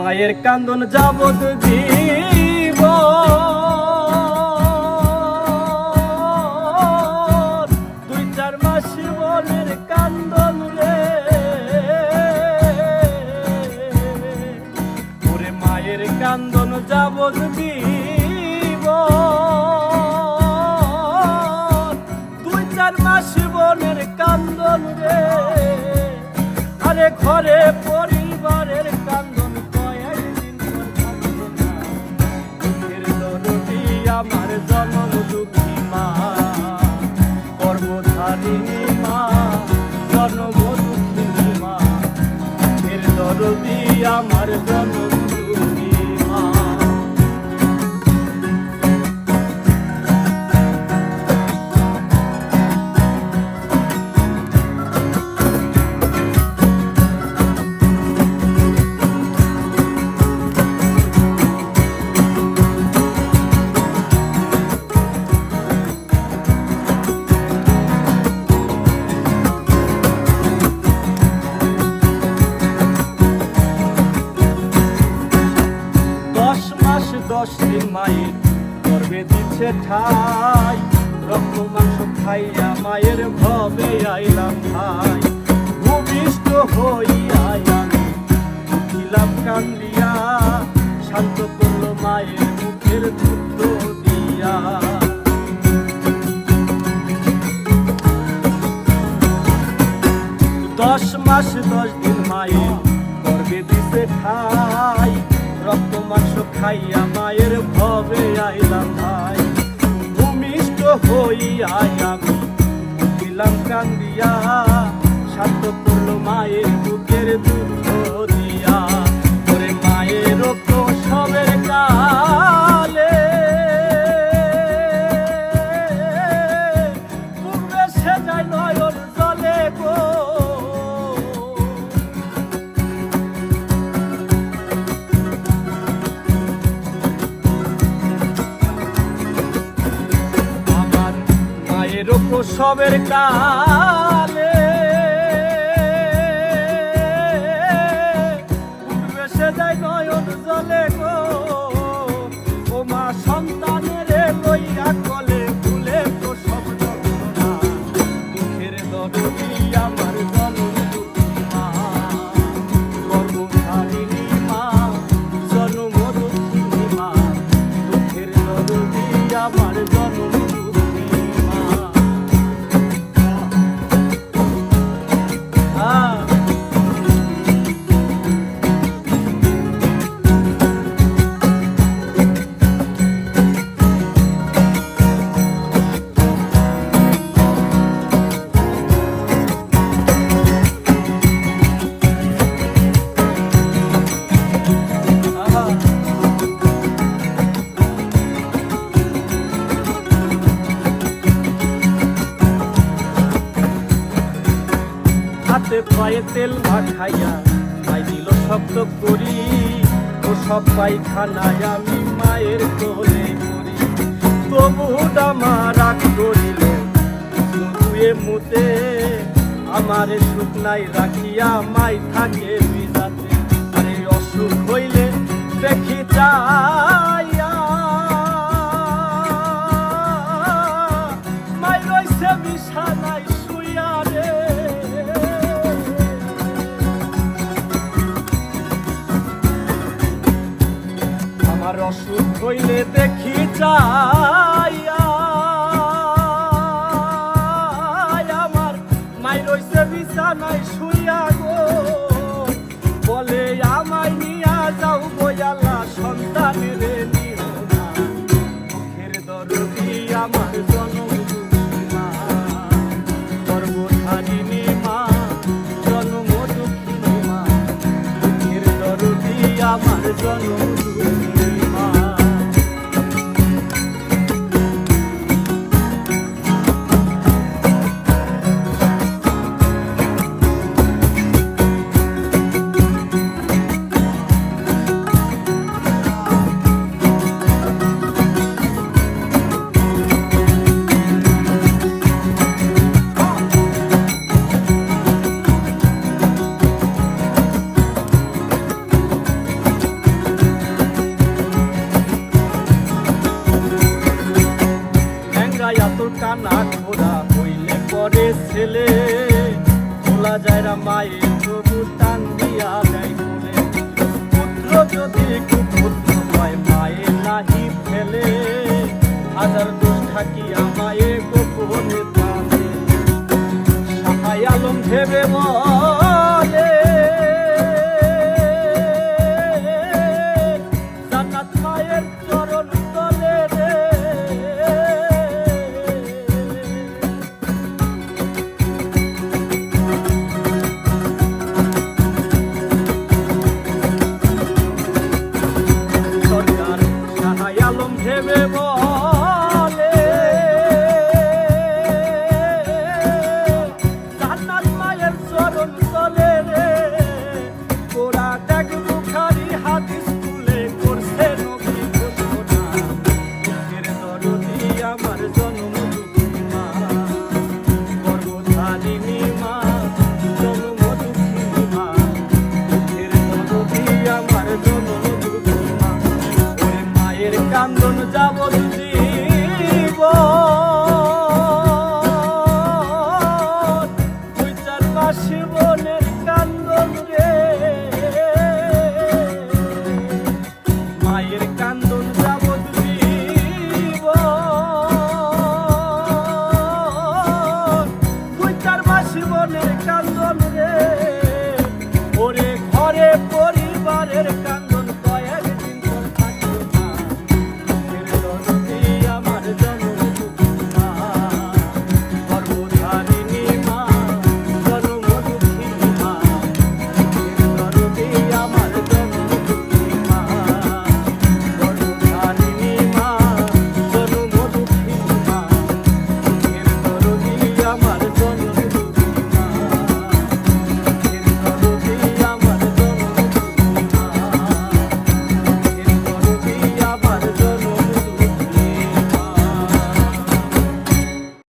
মায়ের কান্দন যাবত জীব। দুই চার মাস বনের কান্দন রে। ওরে মায়ের কান্দন যাবত জীব। দুই চার মাস বনের কান্দন রে। আরে ঘরে পরিবারের কান্দন জনম দুঃখী মা গর্ভধারিণী মা মা আমার জনম ঠাই রক্ত মাংস খাইয়া মায়ের ভবে আইলাম ভাই। ভূমিষ্ঠ হইয়া আমি উঠিলাম কান্দিয়া, শান্ত করল মায়ের মুখের দুধ দিয়া। দশ মাস, দশ দিন মায়ের গর্বে দিছে খাই রক্ত মাংস খাইয়া মায়ের ভবে আইলাম ভাই। হইয়া আমি দিলাম কান্দিয়া শান্ত মায়ের সবের কালে তেল মাখাইয়া মাই দিল শব্দ করি। ও সব পায়খানায় আমি মায়ের কোলে করি তবু দামা রাগ করিল দুয়ে মুতে। আমার সুখ নাই রাখিয়া মাই থাকে বিজাতে আরে অসুখ হইলে দেখি মাই রইছে বিছানায় হইলে দেখি যাইয়া। আমার মাই রইছে বিছানায় শুইয়া গো। বলে, আমায় নিয়া যাও বয়ালা সন্তানের নিও না মুখের দরদি আমার জনম আমার জনম ঠেলে তোলা যায় না মায়ের তবু টান দিয়া দেয় কোলে পুত্র যদি কুপুত্র হয় মায়ের নাহি ফেলে। হাজার দোষ থাকিয়া মায়ে গোপনে পাবে সাহাই আলম ভেবে বলে, জান্নাত মায়ের